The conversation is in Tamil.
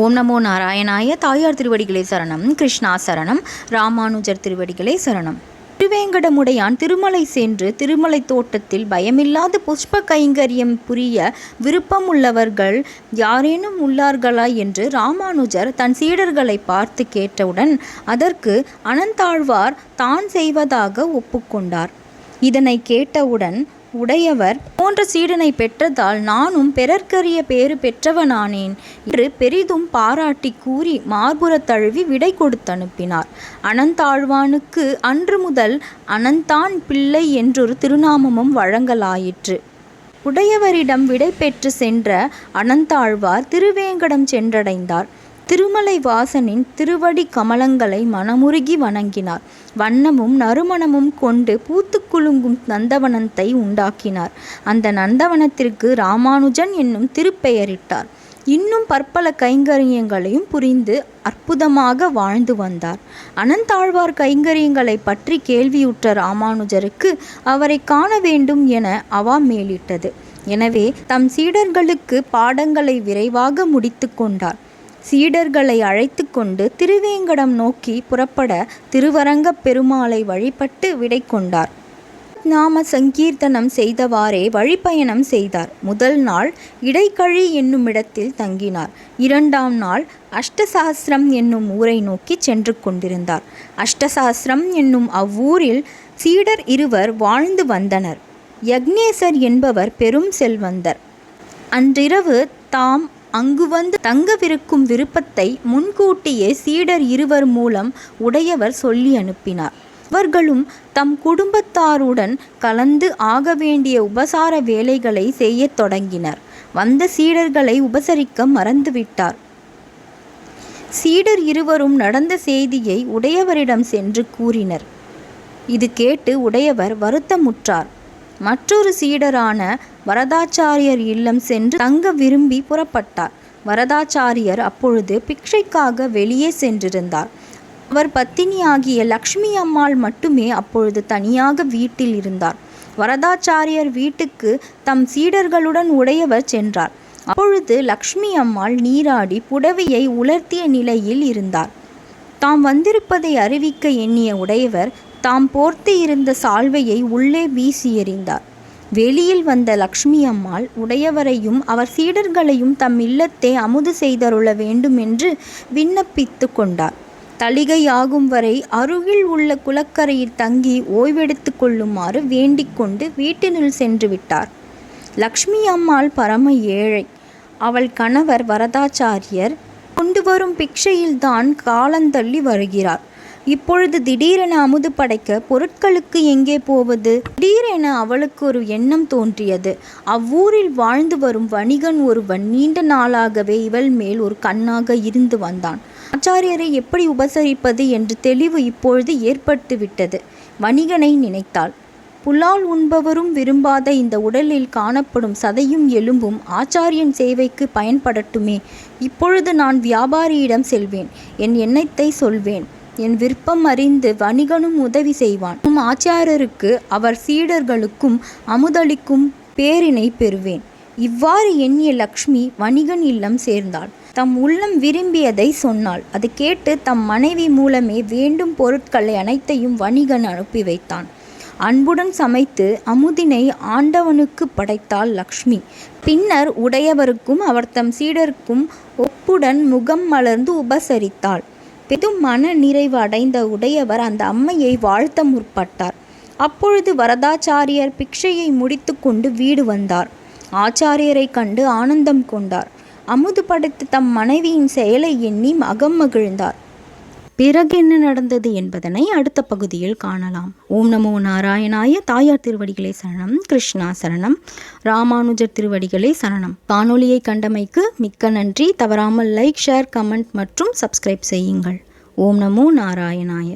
ஓம் நமோ நாராயணாய தாயார் திருவடிகளே சரணம் கிருஷ்ணா சரணம் ராமானுஜர் திருவடிகளே சரணம். திருவேங்கடமுடையான் திருமலை சென்று திருமலை தோட்டத்தில் பயமில்லாத புஷ்ப கைங்கரியம் புரிய விருப்பமுள்ளவர்கள் யாரேனும் உள்ளார்களா என்று ராமானுஜர் தன் சீடர்களை பார்த்து கேட்டவுடன் அதற்கு அனந்தாழ்வார் தான் செய்வதாக ஒப்புக்கொண்டார். இதனை கேட்டவுடன் உடையவர் போன்ற சீடனை பெற்றதால் நானும் பிறர்க்கரிய பேறு பெற்றவனானேன் என்று பெரிதும் பாராட்டி கூறி மார்புறத் தழுவி விடை கொடுத்தனுப்பினார். அனந்தாழ்வானுக்கு அன்று முதல் அனந்தான் பிள்ளை என்றொரு திருநாமமும் வழங்கலாயிற்று. உடையவரிடம் விடை பெற்று சென்ற அனந்தாழ்வார் திருவேங்கடம் சென்றடைந்தார். திருமலை வாசனின் திருவடி கமலங்களை மனமுருகி வணங்கினார். வண்ணமும் நறுமணமும் கொண்டு பூத்து குலுங்கும் நந்தவனத்தை உண்டாக்கினார். அந்த நந்தவனத்திற்கு ராமானுஜன் என்னும் திருப்பெயரிட்டார். இன்னும் பற்பல கைங்கரியங்களையும் புரிந்து அற்புதமாக வாழ்ந்து வந்தார். அனந்தாழ்வார் கைங்கரியங்களை பற்றி கேள்வியுற்ற ராமானுஜருக்கு அவரை காண வேண்டும் என அவா மேலிட்டது. எனவே தம் சீடர்களுக்கு பாடங்களை விரைவாக முடித்து கொண்டார். சீடர்களை அழைத்து கொண்டு திருவேங்கடம் நோக்கி புறப்பட திருவரங்கப் பெருமாளை வழிபட்டு விடை கொண்டார். நாம சங்கீர்த்தனம் செய்தவாறே வழிப்பயணம் செய்தார். முதல் நாள் இடைக்கழி என்னுமிடத்தில் தங்கினார். இரண்டாம் நாள் அஷ்டசாஸ்திரம் என்னும் ஊரை நோக்கி சென்று கொண்டிருந்தார். அஷ்டசாஸ்திரம் என்னும் அவ்வூரில் சீடர் இருவர் வாழ்ந்து வந்தனர். யக்னேசர் என்பவர் பெரும் செல்வந்தர். அன்றிரவு தாம் அங்கு வந்து தங்கவிருக்கும் விருப்பத்தை முன்கூட்டியே சீடர் இருவர் மூலம் உடையவர் சொல்லி அனுப்பினார். அவர்களும் தம் குடும்பத்தாருடன் கலந்து ஆக வேண்டிய உபசார வேலைகளை செய்யத் தொடங்கினர். வந்த சீடர்களை உபசரிக்க மறந்துவிட்டார். சீடர் இருவரும் நடந்த செய்தியை உடையவரிடம் சென்று கூறினர். இது கேட்டு உடையவர் வருத்தமுற்றார். மற்றொரு சீடரான வரதாச்சாரியர் இல்லம் சென்று தங்க விரும்பி புறப்பட்டார். வரதாச்சாரியர் அப்பொழுது பிக்ஷைக்காக வெளியே சென்றிருந்தார். அவர் பத்தினியாகிய லக்ஷ்மி அம்மாள் மட்டுமே அப்பொழுது தனியாக வீட்டில் இருந்தார். வரதாச்சாரியர் வீட்டுக்கு தம் சீடர்களுடன் உடையவர் சென்றார். அப்பொழுது லக்ஷ்மி அம்மாள் நீராடி புடவையை உலர்த்திய நிலையில் இருந்தார். தாம் வந்திருப்பதை அறிவிக்க எண்ணிய உடையவர் தாம் போர்த்து இருந்த சால்வையை உள்ளே வீசி எறிந்தார். வெளியில் வந்த லக்ஷ்மி அம்மாள் உடையவரையும் அவர் சீடர்களையும் தம் இல்லத்தை அமுது செய்தருள வேண்டும் என்று விண்ணப்பித்து கொண்டார். தளிகையாகும் வரை அருகில் உள்ள குளக்கரையில் தங்கி ஓய்வெடுத்து கொள்ளுமாறு வேண்டிக்கொண்டு வீட்டினுள் சென்று விட்டார். லக்ஷ்மி அம்மாள் பரம ஏழை. அவள் கணவர் வரதாச்சாரியர். கொண்டு வரும் பிக்ஷையில்தான் காலந்தள்ளி வருகிறார். இப்பொழுது திடீரென அமுது படைக்க பொருட்களுக்கு எங்கே போவது? திடீரென அவளுக்கு ஒரு எண்ணம் தோன்றியது. அவ்வூரில் வாழ்ந்து வரும் வணிகன் ஒருவன் நீண்ட நாளாகவே இவள் மேல் ஒரு கண்ணாக இருந்து வந்தான். ஆச்சாரியரை எப்படி உபசரிப்பது என்று தெளிவு இப்பொழுது ஏற்பட்டுவிட்டது. வணிகனை நினைத்தாள். புலால் உண்பவரும் விரும்பாத இந்த உடலில் காணப்படும் சதையும் எலும்பும் ஆச்சாரியன் சேவைக்கு பயன்படட்டுமே. இப்பொழுது நான் வியாபாரியிடம் செல்வேன். என் எண்ணத்தை சொல்வேன். என் விருப்பம் அறிந்து வணிகனும் உதவி செய்வான். உம் ஆச்சாரியருக்கு அவர் சீடர்களுக்கும் அமுதளிக்கும் பேரினை பெறுவேன். இவ்வாறு எண்ணிய லக்ஷ்மி வணிகன் இல்லம் சேர்ந்தாள். தம் உள்ளம் விரும்பியதை சொன்னாள். அது கேட்டு தம் மனைவி மூலமே வேண்டும் பொருட்களை அனைத்தையும் வணிகன் அனுப்பி வைத்தான். அன்புடன் சமைத்து அமுதினை ஆண்டவனுக்கு படைத்தாள் லக்ஷ்மி. பின்னர் உடையவருக்கும் அவர் தம் சீடருக்கும் ஒப்புடன் முகம் மலர்ந்து உபசரித்தாள். பெரும் மன நிறைவு அடைந்த உடையவர் அந்த அம்மையை வாழ்த்த முற்பட்டார். அப்பொழுது வரதாச்சாரியர் பிக்ஷையை முடித்து கொண்டு வீடு வந்தார். ஆச்சாரியரை கண்டு ஆனந்தம் கொண்டார். அமுது படைத்து தம் மனைவியின் செயலை எண்ணி அகம் மகிழ்ந்தார். பிறகு என்ன நடந்தது என்பதனை அடுத்த பகுதியில் காணலாம். ஓம் நமோ நாராயணாய தாயார் திருவடிகளே சரணம். கிருஷ்ணா சரணம். ராமானுஜர் திருவடிகளே சரணம். காணொலியை கண்டமைக்கு மிக்க நன்றி. தவறாமல் லைக் ஷேர் கமெண்ட் மற்றும் சப்ஸ்கிரைப் செய்யுங்கள். ஓம் நமோ நாராயணாய.